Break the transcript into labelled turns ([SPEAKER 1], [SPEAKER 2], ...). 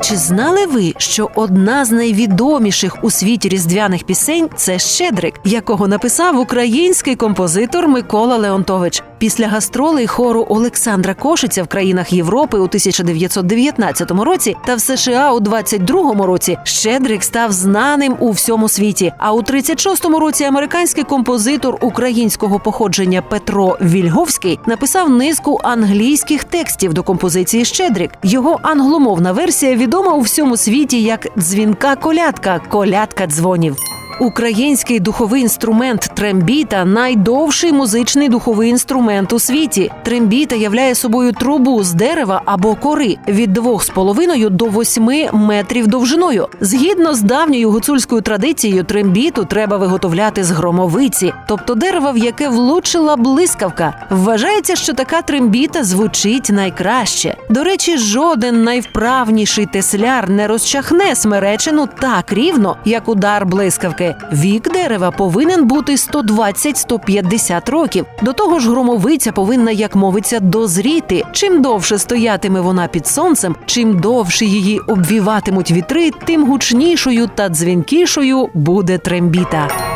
[SPEAKER 1] Чи знали ви, що одна з найвідоміших у світі різдвяних пісень це Щедрик, якого написав український композитор Микола Леонтович? Після гастролей хору Олександра Кошиця в країнах Європи у 1919 році та в США у 22-му році Щедрик став знаним у всьому світі. А у 36-му році американський композитор українського походження Петро Вільговський написав низку англійських текстів до композиції Щедрик. Його англомовна версія відома у всьому світі як дзвінка колядка, колядка дзвонів. Український духовий інструмент трембіта найдовший музичний духовий інструмент у світі. Трембіта являє собою трубу з дерева або кори від 2,5 до 8 метрів довжиною. Згідно з давньою гуцульською традицією, трембіту треба виготовляти з громовиці, тобто дерева, в яке влучила блискавка. Вважається, що така трембіта звучить найкраще. До речі, жоден найвправніший тесляр не розчахне смеречину так рівно, як удар блискавки. Вік дерева повинен бути 120-150 років. До того ж, громовиця повинна, як мовиться, дозріти. Чим довше стоятиме вона під сонцем, чим довше її обвіватимуть вітри, тим гучнішою та дзвінкішою буде трембіта.